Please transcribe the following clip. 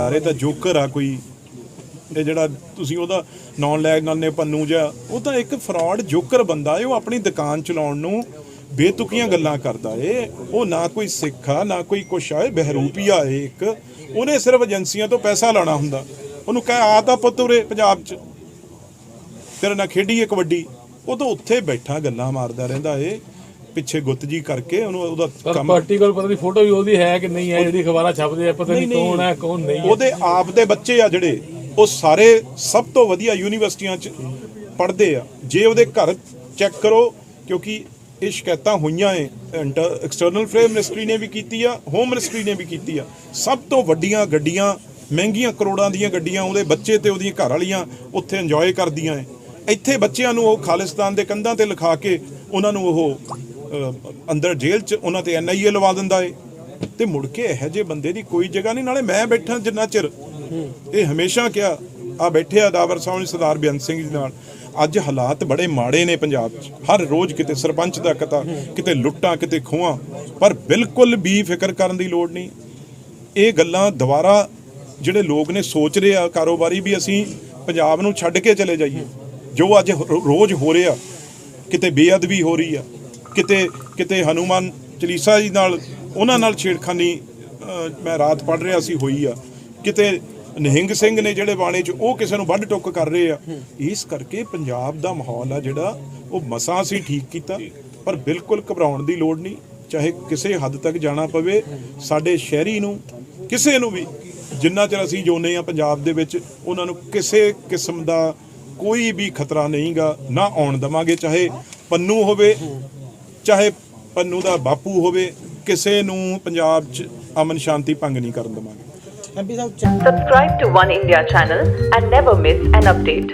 ਯਾਰ ਤਾਂ ਜੋਕਰ ਆ ਕੋਈ। ਇਹ ਜਿਹੜਾ ਤੁਸੀਂ ਉਹਦਾ ਨੌਨ ਲੈਗ ਨੇ ਪੰਨੂ ਜਿਹਾ, ਉਹ ਤਾਂ ਇੱਕ ਫਰਾਡ ਜੋਕਰ ਬੰਦਾ ਏ ਉਹ ਆਪਣੀ ਦੁਕਾਨ ਚਲਾਉਣ ਨੂੰ ਬੇਤੁਕੀਆਂ ਗੱਲਾਂ ਕਰਦਾ ਏ। ਉਹ ਨਾ ਕੋਈ ਸਿੱਖ ਨਾ ਕੋਈ ਕੁਛ ਆ ਬਹਿਰੂਪੀਆ ਏ ਇੱਕ। ਉਹਨੇ ਸਿਰਫ ਏਜੰਸੀਆਂ ਤੋਂ ਪੈਸਾ ਲਾਣਾ ਹੁੰਦਾ। ਉਹਨੂੰ ਕਹਿ, ਆ ਤਾਂ ਪੁੱਤ ਉਰੇ ਪੰਜਾਬ 'ਚ। ਤੇਰੇ ਨਾਲ ਖੇਡੀਏ ਕਬੱਡੀ। ਉਹ ਤਾਂ ਉੱਥੇ ਬੈਠਾ ਗੱਲਾਂ ਮਾਰਦਾ ਰਹਿੰਦਾ ਏ। ਪਿੱਛੇ ਗੁੱਤ ਜੀ ਕਰਕੇ ਉਹਨੂੰ ਉਹਦਾ ਕੰਮ ਪਾਰਟੀ ਕੋਲ ਪਤਾ ਨਹੀਂ ਫੋਟੋ ਵੀ ਉਹਦੀ ਹੈ ਕਿ ਨਹੀਂ ਹੈ ਜਿਹੜੀ ਅਖਬਾਰਾਂ ਛਪਦੇ ਆ ਪਤਾ ਨਹੀਂ ਕੌਣ ਹੈ ਕੌਣ ਨਹੀਂ ਉਹਦੇ ਆਪ ਦੇ ਬੱਚੇ ਆ ਜਿਹੜੇ ਉਹ ਸਾਰੇ ਸਭ ਤੋਂ ਵਧੀਆ ਯੂਨੀਵਰਸਿਟੀਆਂ 'ਚ ਪੜ੍ਹਦੇ ਆ। ਜੇ ਉਹਦੇ ਘਰ ਚੈੱਕ ਕਰੋ ਕਿਉਂਕਿ ਇਹ ਸ਼ਿਕਾਇਤਾਂ ਹੋਈਆਂ ਏ ਐਕਸਟਰਨਲ ਅਫੇਅਰ ਮਿਨਿਸਟਰੀ ਨੇ ਵੀ ਕੀਤੀ ਆ ਹੋਮ ਮਿਨਿਸਟਰੀ ਨੇ ਵੀ ਕੀਤੀ ਆ। ਸਭ ਤੋਂ ਵੱਡੀਆਂ ਗੱਡੀਆਂ ਮਹਿੰਗੀਆਂ ਕਰੋੜਾਂ ਦੀਆਂ ਗੱਡੀਆਂ ਉਹਦੇ ਬੱਚੇ ਤੇ ਉਹਦੀਆਂ ਘਰ ਵਾਲੀਆਂ ਉੱਥੇ ਇੰਜੋਏ ਕਰਦੀਆਂ ਏ। ਇੱਥੇ ਬੱਚਿਆਂ ਨੂੰ ਉਹ ਖਾਲਿਸਤਾਨ ਦੇ ਕੰਧਾਂ ਤੇ ਲਿਖਾ ਕੇ ਉਹਨਾਂ ਨੂੰ ਉਹ ਅੰਦਰ ਜੇਲ੍ਹ 'ਚ ਉਹਨਾਂ ਤੇ ਐਨਆਈਏ ਲਵਾ ਦਿੰਦਾ ਏ। ਤੇ ਮੁੜ ਕੇ ਇਹੋ ਜਿਹੇ ਬੰਦੇ ਦੀ ਕੋਈ ਜਗ੍ਹਾ ਨਹੀਂ। ਨਾਲੇ ਮੈਂ ਬੈਠਾ ਜਿੰਨਾ ਚਿਰ ਇਹ ਹਮੇਸ਼ਾ ਕਿਹਾ, ਆ ਬੈਠੇ ਆ ਦਾਵਰ ਸਾਹਿਬ ਸਰਦਾਰ ਬੇਅੰਤ ਸਿੰਘ ਜੀ ਨਾਲ। ਅੱਜ ਹਾਲਾਤ ਬੜੇ ਮਾੜੇ ਨੇ ਪੰਜਾਬ 'ਚ। ਹਰ ਰੋਜ਼ ਕਿਤੇ ਸਰਪੰਚ ਦਾ ਕਤਾ, ਕਿਤੇ ਲੁੱਟਾਂ, ਕਿਤੇ ਖੋਹਾਂ। ਪਰ ਬਿਲਕੁਲ ਵੀ ਫਿਕਰ ਕਰਨ ਦੀ ਲੋੜ ਨਹੀਂ। ਇਹ ਗੱਲਾਂ ਦੁਬਾਰਾ ਜਿਹੜੇ ਲੋਕ ਨੇ ਸੋਚ ਰਹੇ ਆ ਕਾਰੋਬਾਰੀ ਵੀ ਅਸੀਂ ਪੰਜਾਬ ਨੂੰ ਛੱਡ ਕੇ ਚਲੇ ਜਾਈਏ। ਜੋ ਅੱਜ ਰੋਜ਼ ਹੋ ਰਿਹਾ, ਕਿਤੇ ਬੇਅਦਬੀ ਹੋ ਰਹੀ ਆ। ਕਿਤੇ ਕਿਤੇ ਹਨੂਮਾਨ ਚਲੀਸਾ ਜੀ ਨਾਲ, ਉਹਨਾਂ ਨਾਲ ਛੇੜਖਾਨੀ ਮੈਂ ਰਾਤ ਪੜ ਰਿਹਾ ਸੀ, ਹੋਈ ਆ। ਕਿਤੇ ਨਿਹੰਗ ਸਿੰਘ ਨੇ ਜਿਹੜੇ ਬਾਣੇ 'ਚ ਉਹ ਕਿਸੇ ਨੂੰ ਵੱਢ ਟੁੱਕ ਕਰ ਰਹੇ ਆ, ਇਸ ਕਰਕੇ ਪੰਜਾਬ ਦਾ ਮਾਹੌਲ ਆ ਜਿਹੜਾ, ਉਹ ਮਸਾਂ ਅਸੀਂ ਠੀਕ ਕੀਤਾ, ਪਰ ਬਿਲਕੁਲ ਘਬਰਾਉਣ ਦੀ ਲੋੜ ਨਹੀਂ, ਚਾਹੇ ਕਿਸੇ ਹੱਦ ਤੱਕ ਜਾਣਾ ਪਵੇ, ਸਾਡੇ ਸ਼ਹਿਰੀ ਨੂੰ, ਕਿਸੇ ਨੂੰ ਵੀ, ਜਿੰਨਾ ਚਿਰ ਅਸੀਂ ਜੋਨੇ ਆ ਪੰਜਾਬ ਦੇ ਵਿੱਚ, ਉਹਨਾਂ ਨੂੰ ਕਿਸੇ ਕਿਸਮ ਦਾ ਕੋਈ ਵੀ ਖਤਰਾ ਨਹੀਂਗਾ, ਨਾ ਆਉਣ ਦਵਾਂਗੇ, ਚਾਹੇ ਪੰਨੂ ਹੋਵੇ ਚਾਹੇ ਪੰਨੂ ਦਾ ਬਾਪੂ ਹੋਵੇ ਕਿਸੇ ਨੂੰ ਪੰਜਾਬ 'ਚ ਅਮਨ ਸ਼ਾਂਤੀ ਭੰਗ ਨਹੀਂ ਕਰਨ ਦਵਾਂਗੇ MP Sahib subscribe to one India channel and never miss an update